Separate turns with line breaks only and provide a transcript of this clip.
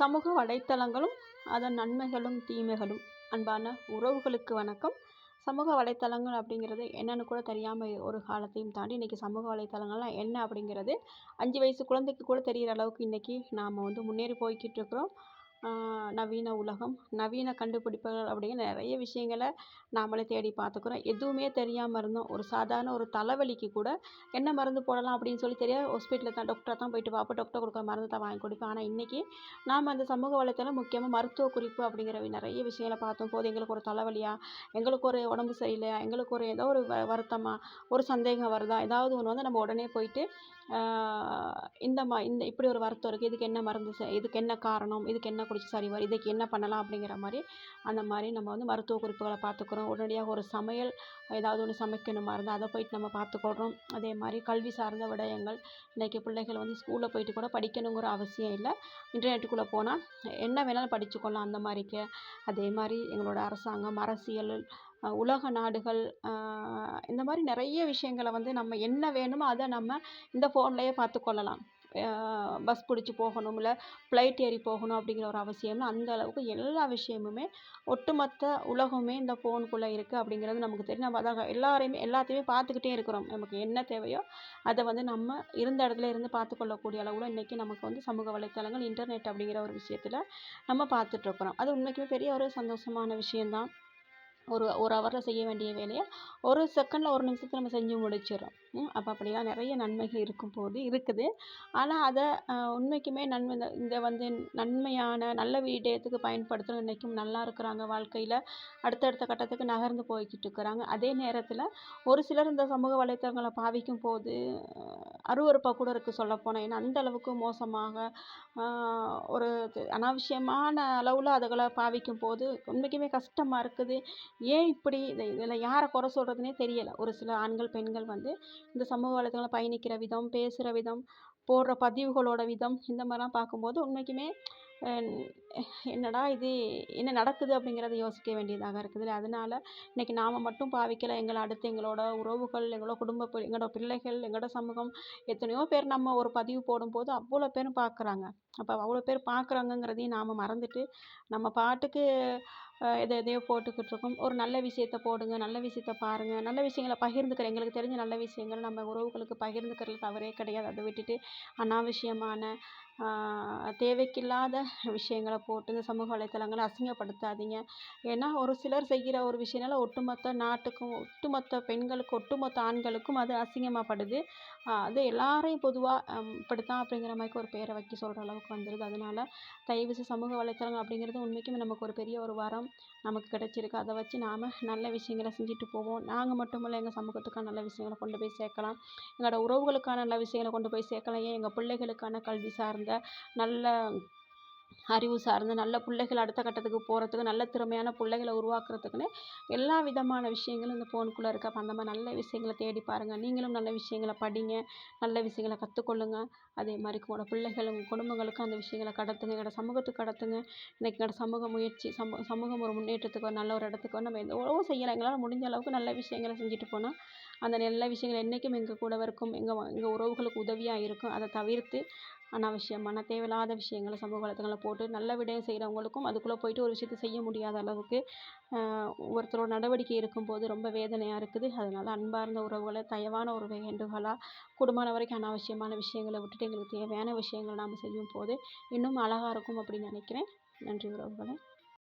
சமூக வலைத்தளங்களும் அதன் நன்மைகளும் தீமைகளும். அன்பான உறவுகளுக்கு வணக்கம். சமூக வலைத்தளங்கள் அப்படிங்கிறது என்னென்னு கூட தெரியாமல் ஒரு காலத்தையும் தாண்டி இன்றைக்கி சமூக வலைத்தளங்கள்லாம் என்ன அப்படிங்கிறது அஞ்சு வயசு குழந்தைக்கு கூட தெரிகிற அளவுக்கு இன்றைக்கி நாம் வந்து முன்னேறி போய்கிட்டு இருக்கிறோம். நவீன உலகம் நவீன கண்டுபிடிப்புகள் அப்படிங்கிற நிறைய விஷயங்களை நாமளே தேடி பார்த்துக்குறோம். எதுவுமே தெரியாமல் இருந்தோம். ஒரு சாதாரண ஒரு தலைவலிக்கு கூட என்ன மருந்து போடலாம் அப்படின்னு சொல்லி தெரியாது ஹாஸ்பிட்டலில் தான் டாக்டரை தான் போயிட்டு பார்ப்போம் டாக்டர் கொடுக்குற மருந்து தான் வாங்கி குடிப்போம். ஆனால் இன்றைக்கி நாம் அந்த சமூக வலைத்தளம் முக்கியமாக மருத்துவ குறிப்பு அப்படிங்கிற நிறைய விஷயங்களை பார்த்தோம். போது எங்களுக்கு ஒரு தலைவலியா எங்களுக்கு ஒரு உடம்பு சரியில்லையா எங்களுக்கு ஒரு ஏதோ ஒரு வ ஒரு சந்தேகம் வருதா ஏதாவது ஒன்று வந்து நம்ம உடனே போயிட்டு இந்த மா இந்த இப்படி ஒரு வருத்தம் இருக்குது இதுக்கு என்ன மருந்து இதுக்கு என்ன காரணம் இதுக்கு என்ன பிடிச்சி சரி வர இதுக்கு என்ன பண்ணலாம்? அப்படிங்கிற மாதிரி அந்த மாதிரி நம்ம வந்து மருத்துவ குறிப்புகளை பார்த்துக்குறோம். உடனடியாக ஒரு சமையல் ஏதாவது ஒன்று சமைக்கணுமா இருந்தால் அதை போயிட்டு நம்ம பார்த்துக்கொள்கிறோம் அதே மாதிரி கல்வி சார்ந்த விடயங்கள் இன்றைக்கி பிள்ளைகள் வந்து ஸ்கூலில் போயிட்டு கூட படிக்கணுங்கிற அவசியம் இல்லை. இன்டர்நெட்டுக்குள்ளே போனால் என்ன வேணாலும் படிச்சுக்கொள்ளலாம் அந்த மாதிரிக்கு. அதே மாதிரி எங்களோட அரசாங்கம் அரசியல் உலக நாடுகள் இந்த மாதிரி நிறைய விஷயங்களை வந்து நம்ம என்ன வேணுமோ அதை நம்ம இந்த ஃபோன்லேயே பார்த்துக்கொள்ளலாம். பஸ் பிடிச்சி போகணும் இல்லை ஃப்ளைட் ஏறி போகணும் அப்படிங்கிற ஒரு அவசியம் அந்த அளவுக்கு எல்லா விஷயமுமே ஒட்டுமொத்த உலகமே இந்த ஃபோனுக்குள்ளே இருக்குது அப்படிங்கிறது நமக்கு தெரியும். நம்ம அதாக எல்லாரையுமே எல்லாத்தையுமே பார்த்துக்கிட்டே இருக்கிறோம். நமக்கு என்ன தேவையோ அதை வந்து நம்ம இருந்த இடத்துல இருந்து பார்த்துக்கொள்ளக்கூடிய அளவில் இன்றைக்கி நமக்கு வந்து சமூக வலைத்தளங்கள் இன்டர்நெட் அப்படிங்கிற ஒரு விஷயத்தில் நம்ம பார்த்துட்ருக்குறோம் அது உண்மைக்குமே பெரிய ஒரு சந்தோஷமான விஷயந்தான் ஒரு ஒரு ஹவரில் செய்ய வேண்டிய வேலையை ஒரு செகண்டில் ஒரு நிமிஷத்தில் நம்ம செஞ்சு முடிச்சிடுறோம். அப்போ அப்படிலாம் நிறைய நன்மைகள் இருக்கும் போது இருக்குது. ஆனால் அதை உண்மைக்குமே நன்மை இந்த இந்த வந்து நன்மையான நல்ல விடயத்துக்கு பயன்படுத்தணும் இன்றைக்கும் நல்லா இருக்கிறாங்க வாழ்க்கையில். அடுத்தடுத்த கட்டத்துக்கு நகர்ந்து போய்கிட்டு இருக்கிறாங்க. அதே நேரத்தில் ஒரு சிலர் இந்த சமூக வலைத்தளங்களை பாவிக்கும் போது அருவறுப்பாக கூட இருக்குது சொல்லப்போனால் ஏன்னா அந்த அளவுக்கு மோசமாக ஒரு அனாவசியமான அளவில் அதுகளை பாவிக்கும் போது உண்மைக்குமே கஷ்டமாக இருக்குது. ஏன் இப்படி இதை இதில் யாரை குறை சொல்கிறதுனே தெரியலை. ஒரு சில ஆண்கள் பெண்கள் வந்து இந்த சமூக வலைத்தளங்களில் பயணிக்கிற விதம் பேசுகிற விதம் போடுற பதிவுகளோட விதம் இந்த மாதிரிலாம் பார்க்கும்போது உண்மைக்குமே என்னடா இது? என்ன நடக்குது அப்படிங்கிறத யோசிக்க வேண்டியதாக இருக்குது அதனால் இன்றைக்கி நாம் மட்டும் பாவிக்கலை. எங்களை அடுத்து எங்களோட உறவுகள் எங்களோட குடும்ப எங்களோட பிள்ளைகள் எங்களோட சமூகம் எத்தனையோ பேர் நம்ம ஒரு பதிவு போடும்போது அவ்வளோ பேரும் பார்க்குறாங்க அப்போ அவ்வளோ பேர் பார்க்குறாங்கங்கிறதையும் நாம் மறந்துட்டு நம்ம பாட்டுக்கு எதை எதையோ போட்டுக்கிட்டு இருக்கோம். ஒரு நல்ல விஷயத்த போடுங்க நல்ல விஷயத்த பாருங்கள் நல்ல விஷயங்களை பகிர்ந்துக்கிற எங்களுக்கு தெரிஞ்ச நல்ல விஷயங்கள் நம்ம உறவுகளுக்கு பகிர்ந்துக்கிறது தவறே கிடையாது. அதை விட்டுட்டு அனாவசியமான தேவைக்கில்லாத விஷயங்களை போட்டு இந்த சமூக வலைத்தளங்களை அசிங்கப்படுத்தாதீங்க. ஏன்னா ஒரு சிலர் செய்கிற ஒரு விஷயனால ஒட்டுமொத்த நாட்டுக்கும் ஒட்டுமொத்த பெண்களுக்கு ஒட்டுமொத்த ஆண்களுக்கும் அது அசிங்கமாகப்படுது அது எல்லாரையும் பொதுவாக இப்படித்தான் அப்படிங்கிற மாதிரி ஒரு பேரை வைக்க சொல்கிற அளவுக்கு வந்துடுது அதனால தயவுசெய்து சமூக வலைத்தளங்கள் அப்படிங்கிறது உண்மைக்குமே நமக்கு ஒரு பெரிய ஒரு வரம். நமக்கு கிடைச்சிருக்கு. அதை வச்சு நாம் நல்ல விஷயங்களை செஞ்சுட்டு போவோம். நாங்கள் மட்டும் இல்லை எங்கள் சமூகத்துக்கான நல்ல விஷயங்களை கொண்டு போய் சேர்க்கலாம். எங்களோட உறவுகளுக்கான நல்ல விஷயங்களை கொண்டு போய் சேர்க்கலாம். ஏன் எங்கள் பிள்ளைகளுக்கான கல்வி சார்ந்த நல்ல அறிவு சார்ந்த நல்ல பிள்ளைகள் அடுத்த கட்டத்துக்கு போகிறதுக்கு நல்ல திறமையான பிள்ளைகளை உருவாக்குறதுக்குன்னு எல்லா விதமான விஷயங்களும் இந்த ஃபோனுக்குள்ளே இருக்குது அப்போ அந்த மாதிரி நல்ல விஷயங்கள தேடி பாருங்கள் நீங்களும் நல்ல விஷயங்களை படிங்க நல்ல விஷயங்கள கற்றுக்கொள்ளுங்க அதே மாதிரி உங்களோட பிள்ளைகள் உங்கள் குடும்பங்களுக்கும் அந்த விஷயங்கள கடத்துங்க. எங்களோட சமூகத்துக்கு கடத்துங்க. இன்றைக்கி எங்களோட சமூக முயற்சி சமூ சமூகம் ஒரு முன்னேற்றத்துக்கு நல்ல ஒரு இடத்துக்கு நம்ம எவ்வளவோ செய்யலாம் எங்களால் முடிஞ்ச அளவுக்கு நல்ல விஷயங்களை செஞ்சுட்டு போனால் அந்த நல்ல விஷயங்கள் என்றைக்கும் எங்கள் கூட இருக்கும். எங்கள் எங்கள் உறவுகளுக்கு உதவியாக இருக்கும். அதை தவிர்த்து அனாவசியமான தேவையில்லாத விஷயங்களை சமூக வலைத்தளங்களில் போட்டு நல்ல விடயம் செய்கிறவங்களுக்கும் அதுக்குள்ளே போயிட்டு ஒரு விஷயத்த செய்ய முடியாத அளவுக்கு ஒருத்தரோட நடவடிக்கை இருக்கும்போது ரொம்ப வேதனையாக இருக்குது. அதனால் அன்பார்ந்த உறவுகளை தயவான ஒரு வேண்டுகோளாக கூடுமான வரைக்கும் அனாவசியமான விஷயங்களை விட்டுட்டு எங்களுக்கு தேவையான விஷயங்களை நாம் செய்யும் போது இன்னும் அழகாக இருக்கும் அப்படின்னு நினைக்கிறேன். நன்றி உறவுகளே.